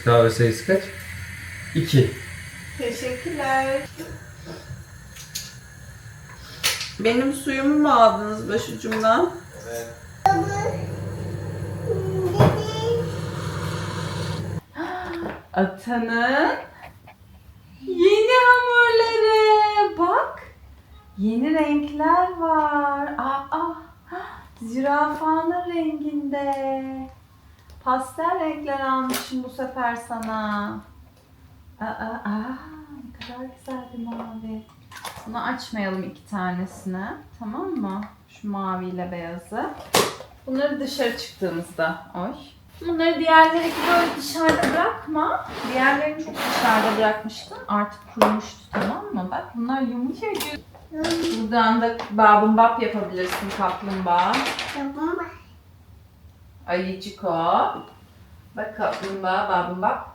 Yaptığımız kahve sayısı kaç? İki. Teşekkürler. Benim suyumu mu aldınız başucumdan? Atanın yeni hamurları. Bak. Yeni renkler var. Aa, aa. Zürafanın renginde. Pastel renkler almışım bu sefer sana. Aa, aa, aa, ne kadar güzel bir mavi. Bunu açmayalım iki tanesini. Tamam mı? Şu maviyle beyazı. Bunları dışarı çıktığımızda. Oy. Bunları diğerleri gibi böyle dışarıda bırakma. Diğerlerini çok dışarıda bırakmıştım. Artık kurumuştu tamam mı? Bak bunlar yumuşacık. Buradan da babumbap yapabilirsin kaplumbağa. Ayıcık o. Bak kaplumbağa, babumbap.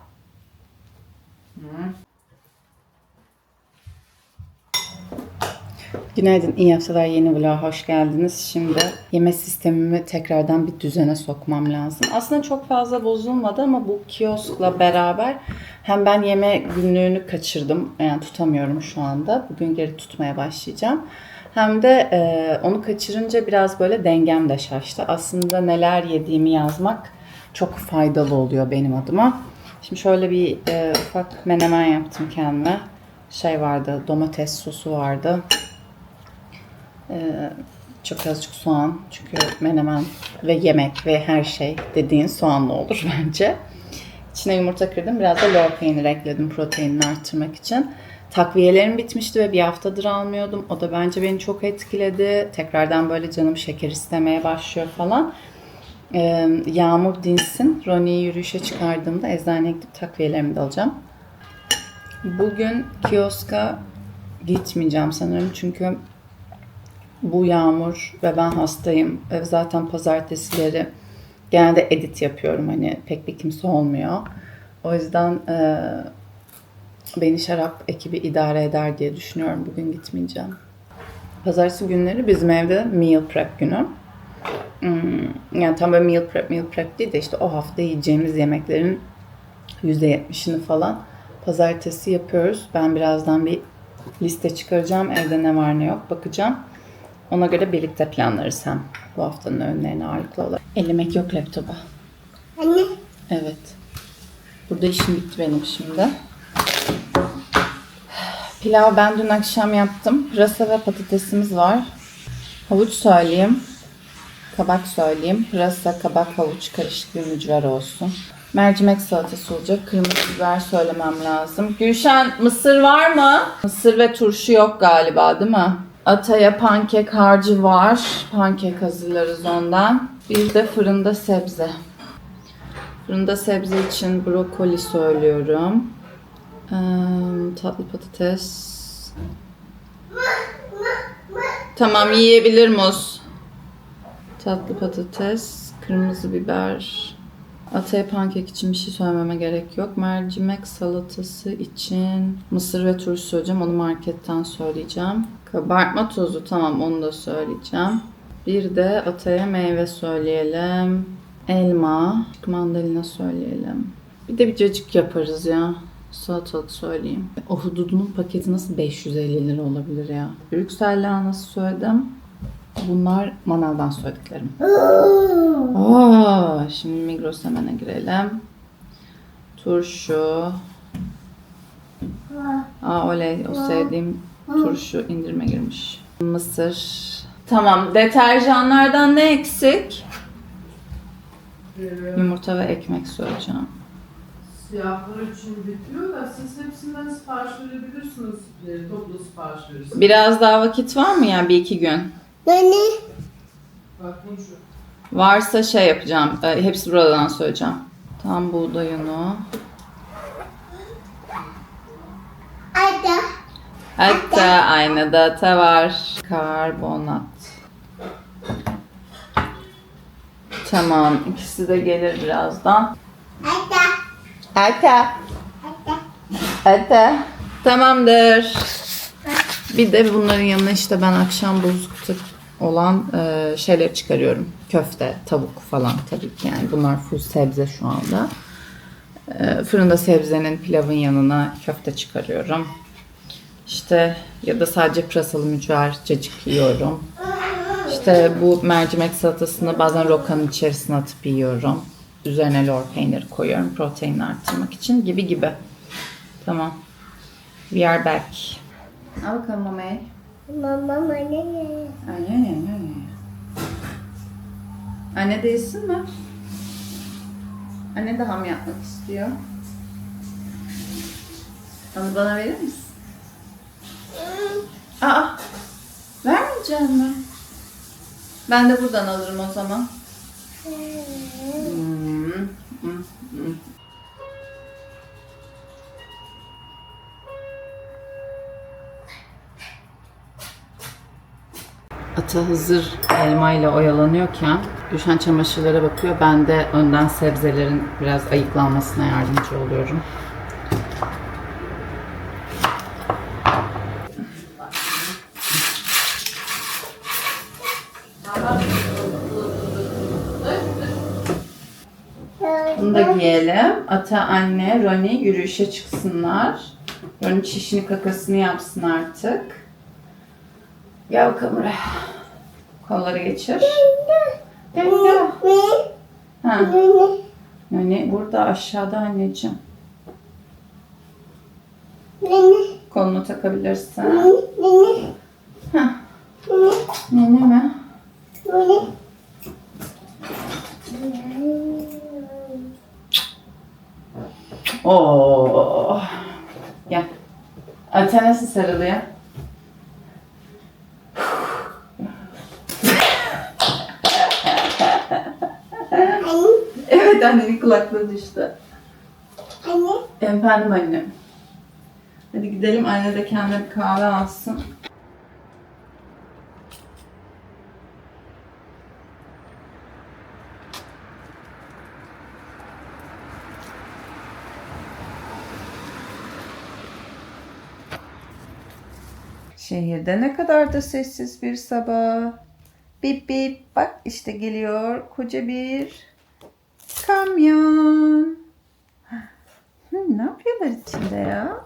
Hı. Günaydın, iyi haftalar. Yeni vloga hoş geldiniz. Şimdi yeme sistemimi tekrardan bir düzene sokmam lazım. Aslında çok fazla bozulmadı ama bu kioskla beraber hem ben yeme günlüğünü kaçırdım. Yani tutamıyorum şu anda. Bugün geri tutmaya başlayacağım. Hem de e, onu kaçırınca biraz böyle dengem de şaştı. Aslında neler yediğimi yazmak çok faydalı oluyor benim adıma. Şimdi şöyle bir e, ufak menemen yaptım kendime. Şey vardı, domates sosu vardı. Ee, çok azıcık soğan çünkü menemen ve yemek ve her şey dediğin soğanlı olur bence. İçine yumurta kırdım. Biraz da lor peynir ekledim proteinini arttırmak için. Takviyelerim bitmişti ve bir haftadır almıyordum. O da bence beni çok etkiledi. Tekrardan böyle canım şeker istemeye başlıyor falan. Ee, yağmur dinsin. Ronnie'yi yürüyüşe çıkardığımda eczaneye gidip takviyelerimi de alacağım. Bugün kioska gitmeyeceğim sanırım çünkü bu yağmur ve ben hastayım. Zaten pazartesileri genelde edit yapıyorum. Hani pek bir kimse olmuyor. O yüzden e, beni şarap ekibi idare eder diye düşünüyorum. Bugün gitmeyeceğim. Pazartesi günleri bizim evde meal prep günü. Hmm, yani tam böyle meal prep, meal prep değil de işte o hafta yiyeceğimiz yemeklerin %70'ini falan pazartesi yapıyoruz. Ben birazdan bir liste çıkaracağım. Evde ne var ne yok bakacağım. Ona göre birlikte planlarız hem bu haftanın öğünlerine ağırlıklı olarak. Ellemek yok laptopa. Anne. Evet. Burada işim bitti benim şimdi. Pilav ben dün akşam yaptım. Pırasa ve patatesimiz var. Havuç söyleyeyim. Kabak söyleyeyim. Pırasa, kabak, havuç karışık bir mücver olsun. Mercimek salatası olacak. Kırmızı biber söylemem lazım. Gülşen mısır var mı? Mısır ve turşu yok galiba değil mi? Ataya pankek harcı var. Pankek hazırlarız ondan. Bir de fırında sebze. Fırında sebze için brokoli söylüyorum. Tatlı patates. Tamam yiyebilir muz. Tatlı patates, kırmızı biber. Ataya pankek için bir şey söylememe gerek yok. Mercimek salatası için mısır ve turşu söyleyeceğim. Onu marketten söyleyeceğim. Kabartma tozu tamam onu da söyleyeceğim. Bir de ataya meyve söyleyelim. Elma, mandalina söyleyelim. Bir de bir cacık yaparız ya. Salatalık söyleyeyim. O hududunun paketi nasıl 550 lira olabilir ya? Brüksel lahanası söyledim. Bunlar manavdan söylediklerim. Oo, şimdi Migros hemen'e girelim. Turşu. Aa oley o sevdiğim turşu indirime girmiş. Mısır. Tamam deterjanlardan ne eksik? Yumurta ve ekmek söyleyeceğim. Siyahlar için bitiyor da siz hepsinden sipariş verebilirsiniz. E, toplu sipariş verirsiniz. Biraz daha vakit var mı ya bir iki gün? Anne. Bakın şu. Varsa şey yapacağım. e, Hepsi buradan söyleyeceğim. Tam buğday unu. Anne. Hatta aynada ata var. Karbonat. Tamam. ikisi de gelir birazdan. Ata. Anne. Ata. Tamamdır. Bir de bunların yanına işte ben akşam bozuktu olan e, şeyleri çıkarıyorum. Köfte, tavuk falan tabii ki yani bunlar full sebze şu anda. E, fırında sebzenin pilavın yanına köfte çıkarıyorum. İşte ya da sadece pırasalı mücver cacık yiyorum. İşte bu mercimek salatasını bazen rokanın içerisine atıp yiyorum. Üzerine lor peyniri koyuyorum protein arttırmak için gibi gibi. Tamam. We are back. Al bakalım mamayı. Mama anne. Anne, anne, anne. Anne değilsin mi? Anne de ham yapmak istiyor. Onu bana verir misin? Aa, vermeyecek mi? Ben de buradan alırım o zaman. Ata hazır elmayla oyalanıyorken düşen çamaşırlara bakıyor. Ben de önden sebzelerin biraz ayıklanmasına yardımcı oluyorum. Bunu da giyelim. Ata, anne, Roni yürüyüşe çıksınlar. Roni çişini kakasını yapsın artık. Gel bakalım. Kolları geçir. Gel. Ha. Yani burada aşağıda anneciğim. Kolunu takabilirsin. Ha. Nene mi? Oo. Gel. Nasıl sarılıyor? Evet annenin kulaklığı düştü. Anne. Efendim annem. Hadi gidelim anne de kendine bir kahve alsın. Şehirde ne kadar da sessiz bir sabah. Bip bip bak işte geliyor koca bir kamyon. Hı, ne yapıyorlar içinde ya?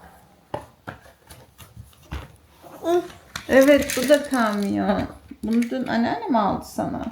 Evet bu da kamyon. Bunu dün anneannem aldı sana.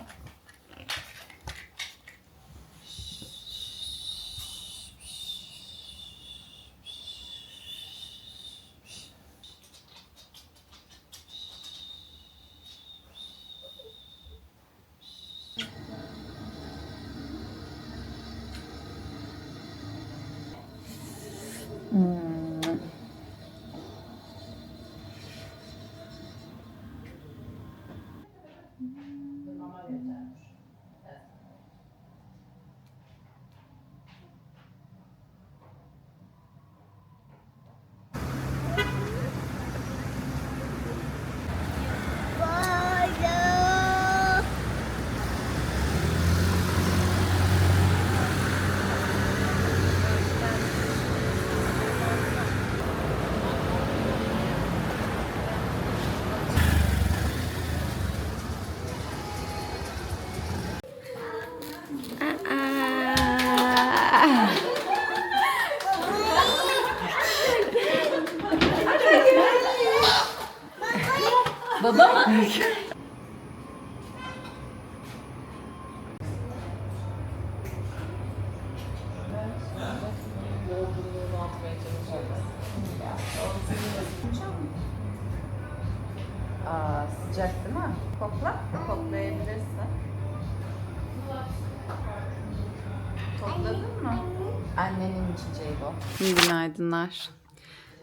Annenin içeceği bu. Günaydınlar.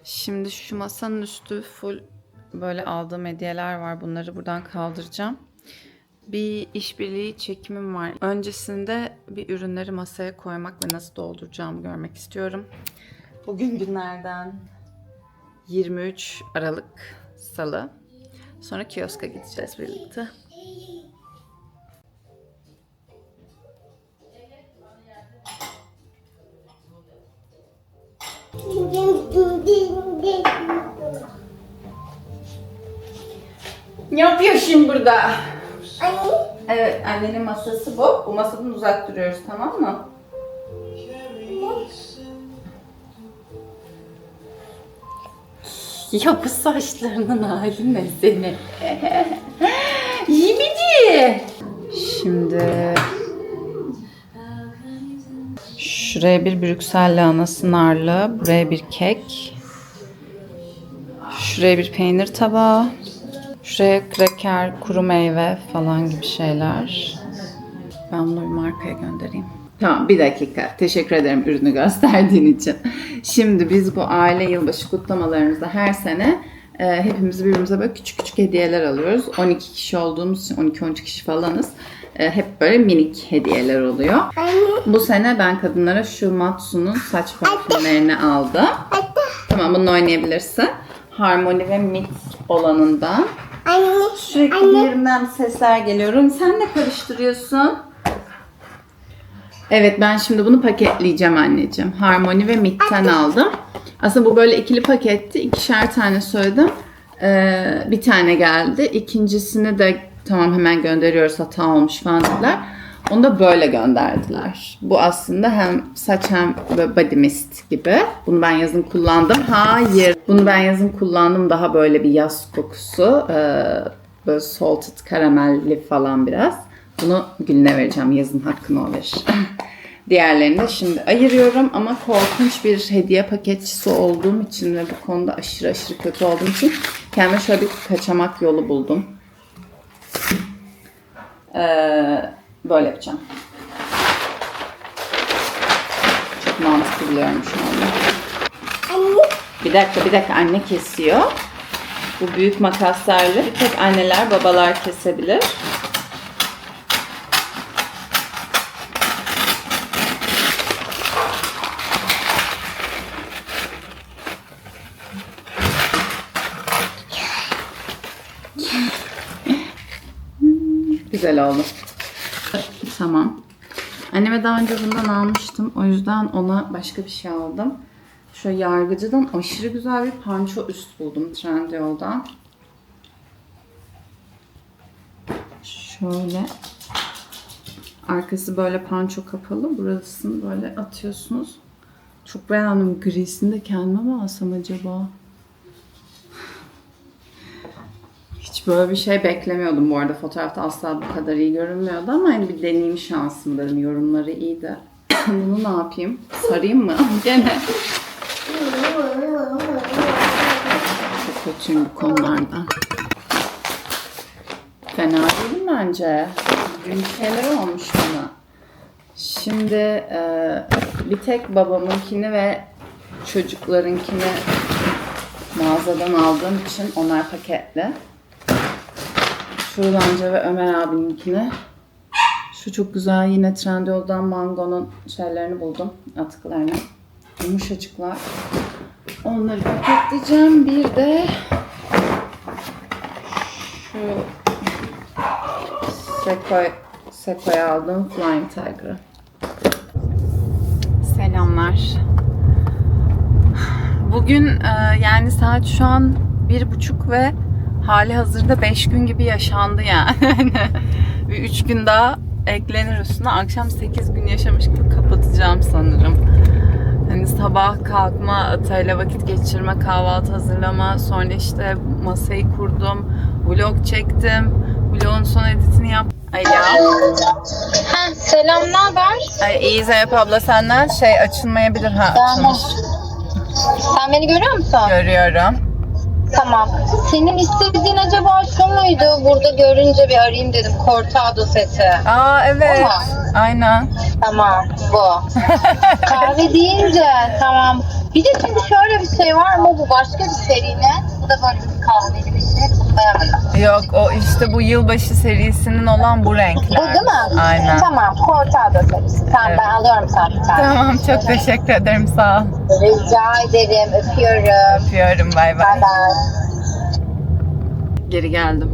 Şimdi şu masanın üstü full böyle aldığım hediyeler var. Bunları buradan kaldıracağım. Bir işbirliği çekimim var. Öncesinde bir ürünleri masaya koymak ve nasıl dolduracağımı görmek istiyorum. Bugün günlerden 23 Aralık Salı. Sonra kioska gideceğiz birlikte. Ne yapıyorsun burada? Evet annenin masası bu. Bu masadan uzak duruyoruz tamam mı? Ya bu saçlarının hali ne seni? Yemedi. Şimdi şuraya bir Brüksel lahanası narlı, buraya bir kek, şuraya bir peynir tabağı, şuraya kraker, kuru meyve falan gibi şeyler. Ben bunu bir markaya göndereyim. Tamam bir dakika. Teşekkür ederim ürünü gösterdiğin için. Şimdi biz bu aile yılbaşı kutlamalarımızda her sene e, hepimiz birbirimize böyle küçük küçük hediyeler alıyoruz. 12 kişi olduğumuz için 12-13 kişi falanız. E, hep böyle minik hediyeler oluyor. Bu sene ben kadınlara şu Matsu'nun saç parfümlerini aldım. Tamam bunu oynayabilirsin. Harmony ve Mix olanından. Anne. Sürekli yerimden sesler geliyor. Sen ne karıştırıyorsun? Evet ben şimdi bunu paketleyeceğim anneciğim. Harmony ve Mid'den aldım. Aslında bu böyle ikili paketti. İkişer tane söyledim. Ee, bir tane geldi. İkincisini de tamam hemen gönderiyoruz hata olmuş falan dediler. Onu da böyle gönderdiler. Bu aslında hem saç hem body mist gibi. Bunu ben yazın kullandım. Hayır. Bunu ben yazın kullandım. Daha böyle bir yaz kokusu. Ee, böyle salted karamelli falan biraz. Bunu Gül'üne vereceğim. Yazın hakkını o. Diğerlerini de şimdi ayırıyorum ama korkunç bir hediye paketçisi olduğum için ve bu konuda aşırı aşırı kötü olduğum için kendime şöyle bir kaçamak yolu buldum. Ee, böyle yapacağım. Çok mantıklı buluyorum şu anda. Bir dakika bir dakika anne kesiyor. Bu büyük makaslarla tek anneler babalar kesebilir. Oldu. Tamam. Anneme daha önce bundan almıştım. O yüzden ona başka bir şey aldım. Şöyle yargıcıdan aşırı güzel bir panço üst buldum Trendyol'dan. Şöyle. Arkası böyle panço kapalı. Burasını böyle atıyorsunuz. Çok beğendim. Grisini de kendime mi alsam acaba? Böyle bir şey beklemiyordum bu arada. Fotoğrafta asla bu kadar iyi görünmüyordu ama hani bir deneyim şansım dedim. Yorumları iyiydi. Bunu ne yapayım? Sarayım mı? Gene. Çok kötüyüm bu konulardan. Fena değil bence. Büyük şeyler olmuş bana. Şimdi e, bir tek babamınkini ve çocuklarınkini mağazadan aldığım için onlar paketli. Şuradanca ve Ömer abininkini. Şu çok güzel yine Trendyol'dan Mango'nun şeylerini buldum. Atkılarını. Yumuşacıklar. Onları paketleyeceğim. Bir de şu Sequoia, Sequoia aldığım Flying Tiger'ı. Selamlar. Bugün e, yani saat şu an bir buçuk ve hali hazırda beş gün gibi yaşandı yani. bir üç gün daha eklenir üstüne. Akşam 8 gün yaşamış gibi kapatacağım sanırım. Hani sabah kalkma, Atay'la vakit geçirme, kahvaltı hazırlama, sonra işte masayı kurdum, vlog çektim, vlogun son editini yap. Alo. Ha, selam, ne haber? Ay, iyi Zeynep abla senden şey açılmayabilir ha açılmış. Sen beni görüyor musun? Görüyorum. Tamam. Senin istediğin acaba şu muydu? Burada görünce bir arayayım dedim. Cortado seti. Aa evet. Ama- Aynen. Tamam, bu. Kahve deyince tamam. Bir de şimdi şöyle bir şey var ama bu başka bir serinin. Bu da böyle bir kahveli bir şey. Bunu beğenmedim. Yok o işte bu yılbaşı serisinin olan bu renkler. Bu değil mi? Aynen. Tamam, Cortado serisi. Tamam, Evet. ben alıyorum sana bir tane. Tamam çok teşekkür ederim sağ ol. Rica ederim, öpüyorum. Öpüyorum bay bay. Bye bye. Geri geldim.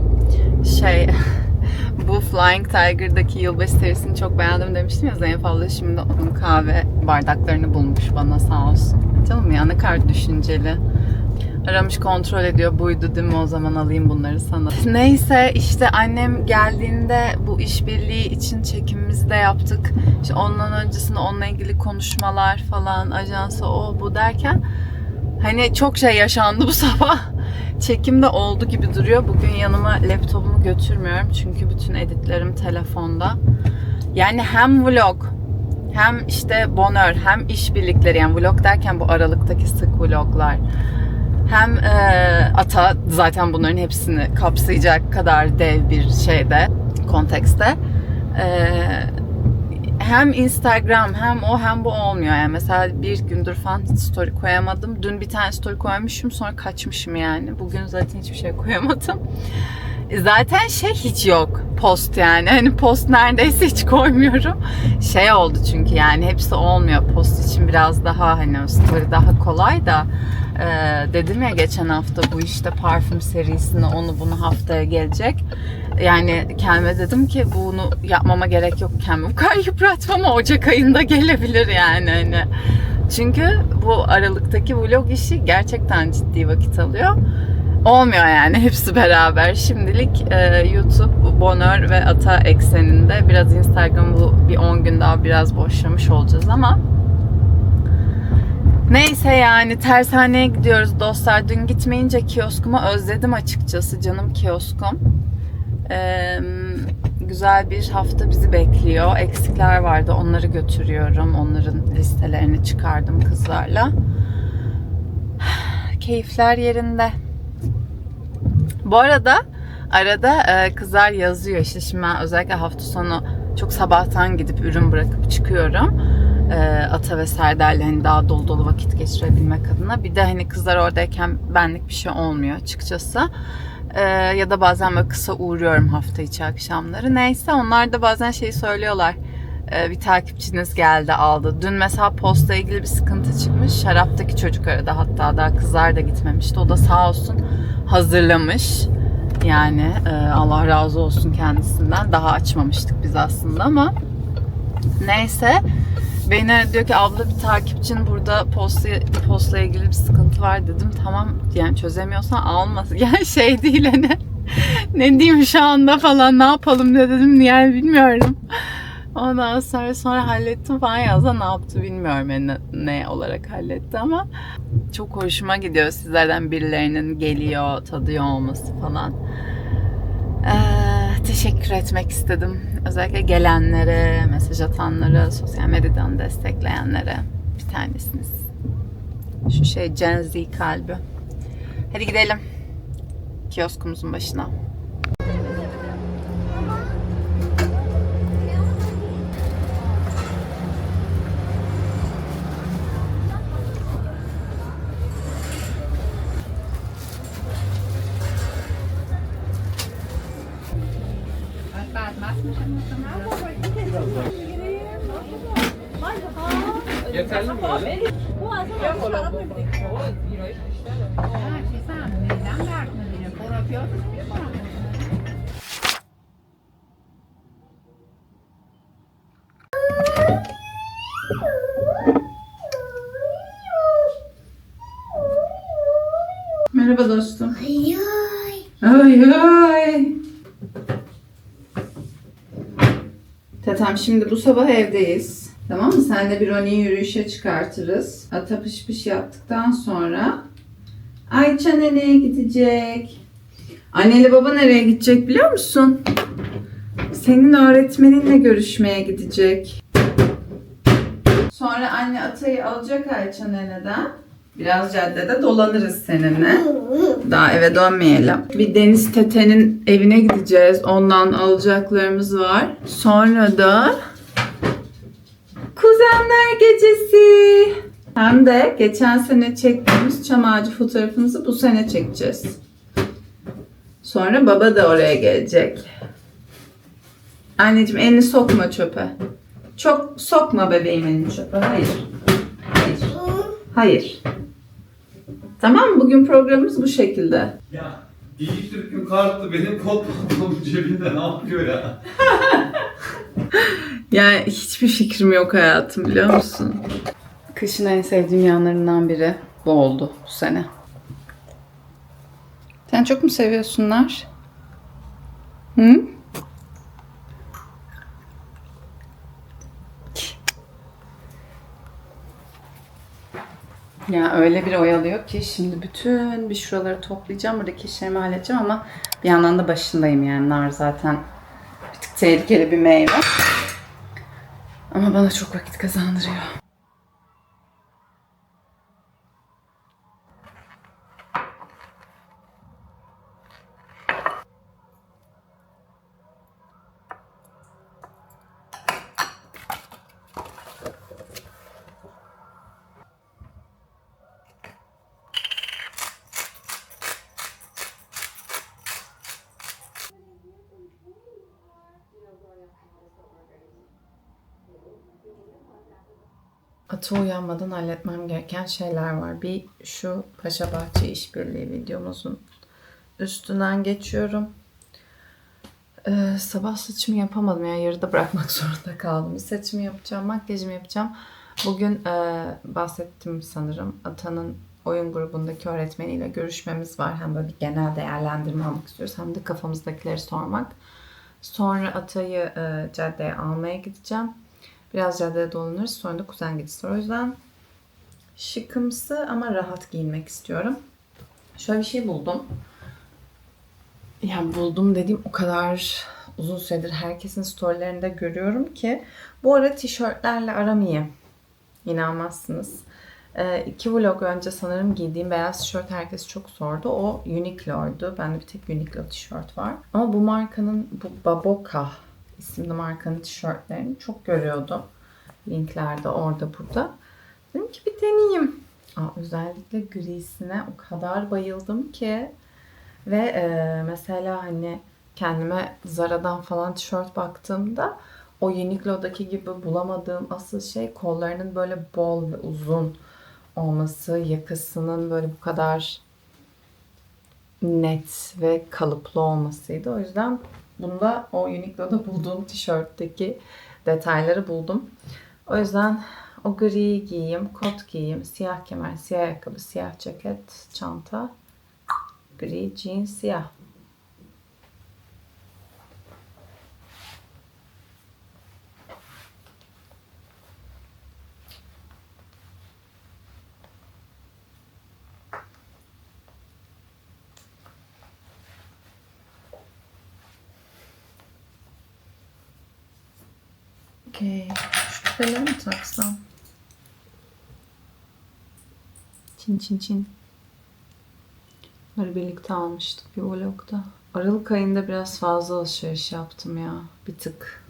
Şey bu Flying Tiger'daki yılbaşı serisini çok beğendim demiştim ya Zeynep abla şimdi onun kahve bardaklarını bulmuş bana sağ olsun. Canım ya ne kadar düşünceli. Aramış kontrol ediyor. Buydu değil mi o zaman alayım bunları sana. Neyse işte annem geldiğinde bu işbirliği için çekimimizi de yaptık. İşte ondan öncesinde onunla ilgili konuşmalar falan ajansı o bu derken hani çok şey yaşandı bu sabah. Çekim de oldu gibi duruyor. Bugün yanıma laptopumu götürmüyorum çünkü bütün editlerim telefonda. Yani hem vlog hem işte bonör hem işbirlikleri yani vlog derken bu aralıktaki sık vloglar hem e, ata zaten bunların hepsini kapsayacak kadar dev bir şeyde kontekste E, hem Instagram hem o hem bu olmuyor. Yani mesela bir gündür falan story koyamadım. Dün bir tane story koymuşum sonra kaçmışım yani. Bugün zaten hiçbir şey koyamadım. E, zaten şey hiç yok post yani. Hani post neredeyse hiç koymuyorum. Şey oldu çünkü yani hepsi olmuyor. Post için biraz daha hani story daha kolay da ee, dedim ya geçen hafta bu işte parfüm serisini onu bunu haftaya gelecek. Yani kendime dedim ki bunu yapmama gerek yok kendimi bu kadar yıpratmam ama Ocak ayında gelebilir yani hani. Çünkü bu Aralık'taki vlog işi gerçekten ciddi vakit alıyor. Olmuyor yani hepsi beraber. Şimdilik e, YouTube, Bonör ve Ata ekseninde biraz Instagram bu bir 10 gün daha biraz boşlamış olacağız ama Neyse yani tersaneye gidiyoruz dostlar. Dün gitmeyince kioskumu özledim açıkçası canım kioskum. Güzel bir hafta bizi bekliyor. Eksikler vardı onları götürüyorum. Onların listelerini çıkardım kızlarla. Keyifler yerinde. Bu arada arada e, kızlar yazıyor işte şimdi ben özellikle hafta sonu çok sabahtan gidip ürün bırakıp çıkıyorum e, Ata ve Serdar'la hani daha dolu dolu vakit geçirebilmek adına. Bir de hani kızlar oradayken benlik bir şey olmuyor açıkçası. E, ya da bazen böyle kısa uğruyorum hafta içi akşamları. Neyse onlar da bazen şeyi söylüyorlar. E, bir takipçiniz geldi aldı. Dün mesela posta ilgili bir sıkıntı çıkmış. Şaraptaki çocuk aradı hatta daha kızlar da gitmemişti. O da sağ olsun hazırlamış. Yani e, Allah razı olsun kendisinden. Daha açmamıştık biz aslında ama neyse. Beni diyor ki abla bir takipçin burada posta, postla ilgili bir sıkıntı var dedim. Tamam yani çözemiyorsan alma. Yani şey değil hani ne diyeyim şu anda falan ne yapalım ne dedim yani bilmiyorum. Ondan sonra sonra hallettim falan yazda ne yaptı bilmiyorum yani ne olarak halletti ama çok hoşuma gidiyor sizlerden birilerinin geliyor, tadıyor olması falan. Ee, teşekkür etmek istedim. Özellikle gelenlere, mesaj atanlara, sosyal medyadan destekleyenlere bir tanesiniz. Şu şey Gen Z kalbi. Hadi gidelim. Kioskumuzun başına. Yeterli mi böyle? Merhaba dostum. Ay Ay ay. Tatam şimdi bu sabah evdeyiz. Tamam mı? Senle bir Roni'yi yürüyüşe çıkartırız. Ata pış pış yaptıktan sonra Ayça nereye gidecek? Anneyle baba nereye gidecek biliyor musun? Senin öğretmeninle görüşmeye gidecek. Sonra anne Ata'yı alacak Ayça neneden. Biraz caddede dolanırız seninle. Daha eve dönmeyelim. Bir Deniz Tete'nin evine gideceğiz. Ondan alacaklarımız var. Sonra da Kuzenler Gecesi. Hem de geçen sene çektiğimiz çam ağacı fotoğrafımızı bu sene çekeceğiz. Sonra baba da oraya gelecek. Anneciğim elini sokma çöpe. Çok sokma bebeğim elini çöpe. Hayır. Hayır. Tamam mı? Bugün programımız bu şekilde. Ya İyi Türk'ün kartı benim kot pantolonumun cebinde ne yapıyor ya? Yani hiçbir fikrim yok hayatım biliyor musun? Kışın en sevdiğim yanlarından biri bu oldu bu sene. Sen çok mu seviyorsunlar? Hı? Ya öyle bir oyalıyor ki şimdi bütün bir şuraları toplayacağım. Buradaki işlerimi halledeceğim ama bir yandan da başındayım yani. Nar zaten bir tık tehlikeli bir meyve. Ama bana çok vakit kazandırıyor. Atı uyanmadan halletmem gereken şeyler var. Bir şu Paşa Bahçe işbirliği videomuzun üstünden geçiyorum. Ee, sabah saçımı yapamadım yani yarıda bırakmak zorunda kaldım. Bir saçımı yapacağım, makyajımı yapacağım. Bugün e, bahsettim sanırım. Atanın oyun grubundaki öğretmeniyle görüşmemiz var. Hem böyle bir genel değerlendirme almak istiyoruz hem de kafamızdakileri sormak. Sonra Atay'ı e, caddeye almaya gideceğim. Biraz caddede dolanırız. Sonra da kuzen gideceğiz. O yüzden şıkımsı ama rahat giyinmek istiyorum. Şöyle bir şey buldum. Yani buldum dediğim o kadar uzun süredir herkesin storylerinde görüyorum ki bu ara tişörtlerle aram iyi. İnanmazsınız. Ee, iki vlog önce sanırım giydiğim beyaz tişört herkes çok sordu. O Uniqlo'ydu. Bende bir tek Uniqlo tişört var. Ama bu markanın, bu Baboka isimli markanın tişörtlerini çok görüyordum. Linklerde orada burada. Dedim ki bir deneyeyim. Aa, özellikle grisine o kadar bayıldım ki. Ve e, mesela hani kendime Zara'dan falan tişört baktığımda o Uniqlo'daki gibi bulamadığım asıl şey kollarının böyle bol ve uzun olması, yakasının böyle bu kadar net ve kalıplı olmasıydı. O yüzden bunda o Uniqlo'da bulduğum tişörtteki detayları buldum. O yüzden o gri giyeyim, kot giyeyim, siyah kemer, siyah ayakkabı, siyah ceket, çanta, gri jeans, siyah. Okey. Şu küpeleri mi taksam? Çin çin çin. Bunları birlikte almıştık bir vlogda. Aralık ayında biraz fazla alışveriş yaptım ya. Bir tık.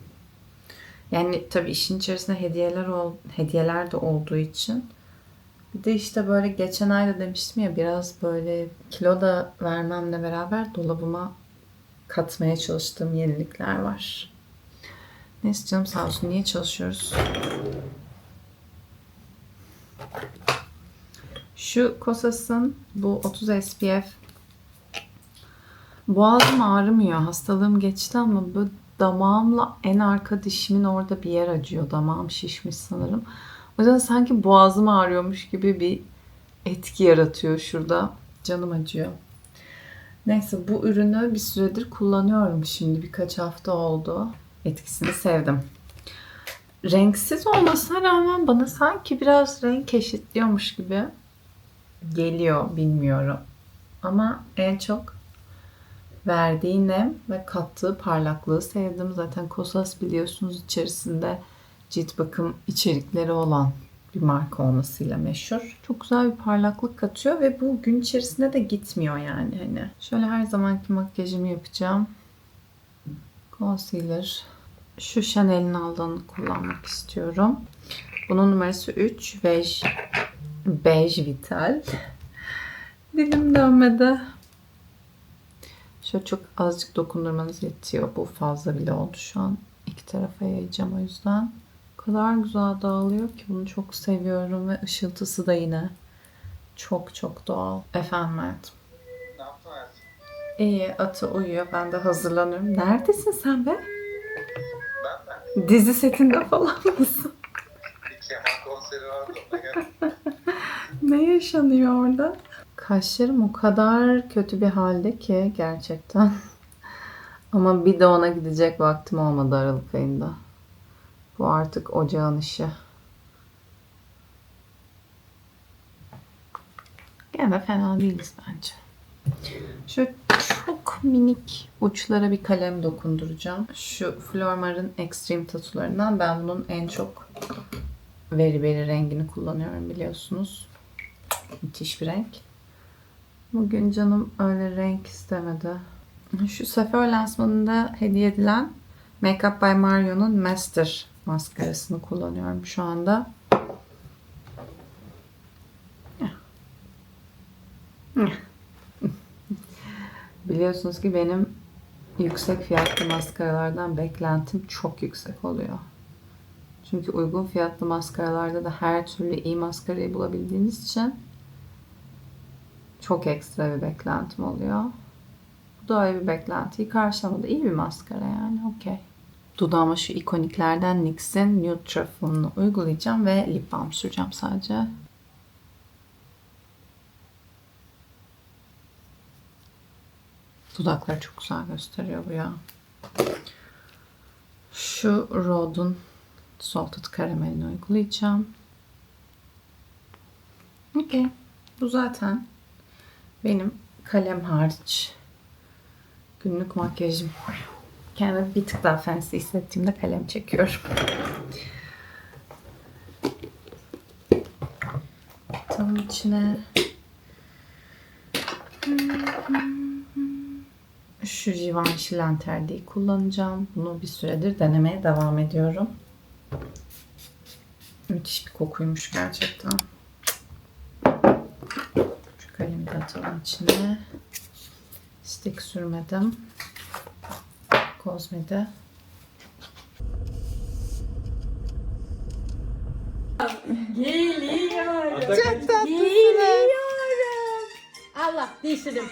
Yani tabii işin içerisinde hediyeler ol, hediyeler de olduğu için. Bir de işte böyle geçen ayda demiştim ya biraz böyle kilo da vermemle beraber dolabıma katmaya çalıştığım yenilikler var. Neyse canım sağ olsun. Niye çalışıyoruz? Şu Kosas'ın bu 30 SPF boğazım ağrımıyor. Hastalığım geçti ama bu damağımla en arka dişimin orada bir yer acıyor. Damağım şişmiş sanırım. O yüzden sanki boğazım ağrıyormuş gibi bir etki yaratıyor şurada. Canım acıyor. Neyse bu ürünü bir süredir kullanıyorum şimdi. Birkaç hafta oldu. Etkisini sevdim. Renksiz olmasına rağmen bana sanki biraz renk eşitliyormuş gibi geliyor bilmiyorum. Ama en çok verdiği nem ve kattığı parlaklığı sevdim. Zaten Kosas biliyorsunuz içerisinde cilt bakım içerikleri olan bir marka olmasıyla meşhur. Çok güzel bir parlaklık katıyor ve bu gün içerisinde de gitmiyor yani hani. Şöyle her zamanki makyajımı yapacağım. Concealer. Şu Chanel'in aldığını kullanmak istiyorum. Bunun numarası 3. Beige, Beige Vital. Dilim dönmedi. Şöyle çok azıcık dokundurmanız yetiyor. Bu fazla bile oldu şu an. İki tarafa yayacağım o yüzden. O kadar güzel dağılıyor ki bunu çok seviyorum ve ışıltısı da yine çok çok doğal. Efendim hayatım. İyi atı uyuyor. Ben de hazırlanıyorum. Neredesin sen be? Ben de. Dizi setinde falan mısın? Ne yaşanıyor orada? Kaşlarım o kadar kötü bir halde ki gerçekten. Ama bir de ona gidecek vaktim olmadı Aralık ayında. Bu artık ocağın işi. Gene fena değiliz bence. Şu çok minik uçlara bir kalem dokunduracağım. Şu Flormar'ın Extreme Tattoo'larından ben bunun en çok veri veri rengini kullanıyorum biliyorsunuz. Müthiş bir renk. Bugün canım öyle renk istemedi. Şu sefer lansmanında hediye edilen Makeup by Mario'nun Master maskarasını kullanıyorum şu anda. Biliyorsunuz ki benim yüksek fiyatlı maskaralardan beklentim çok yüksek oluyor. Çünkü uygun fiyatlı maskaralarda da her türlü iyi maskarayı bulabildiğiniz için çok ekstra bir beklentim oluyor. Bu da öyle bir beklentiyi karşılamadı. İyi bir maskara yani okey. Dudağıma şu ikoniklerden NYX'in Nude Truffle'ını uygulayacağım ve lip balm süreceğim sadece. Dudakları çok güzel gösteriyor bu ya. Şu Rode'un Salted Caramel'ini uygulayacağım. Okey. Bu zaten benim kalem hariç günlük makyajım. Kendimi bir tık daha fancy hissettiğimde kalem çekiyorum. Tam içine şu Givenchy Lanterne'yi kullanacağım. Bunu bir süredir denemeye devam ediyorum. Müthiş bir kokuymuş gerçekten. Şu kalemi de atalım içine. Stick sürmedim. Kozmede. Çok Allah değiştirdim.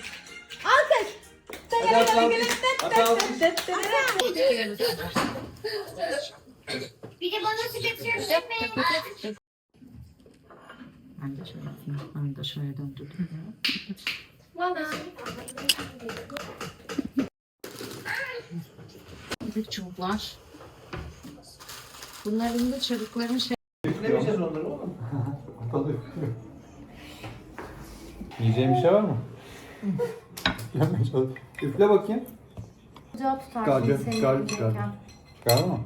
Bir de bana sıcak sürsün Ben de şöyle yapayım. Ben de şöyle döndürdüm. Bana. Büyük çubuklar. Bunların da çocukların şey... Üflemeyeceğiz onları oğlum. Yiyeceğin bir şey var mı? Üfle bakayım. Ocağı tutarsın Çıkaracağım, seni yiyecekken. çıkar. Çıkar mı?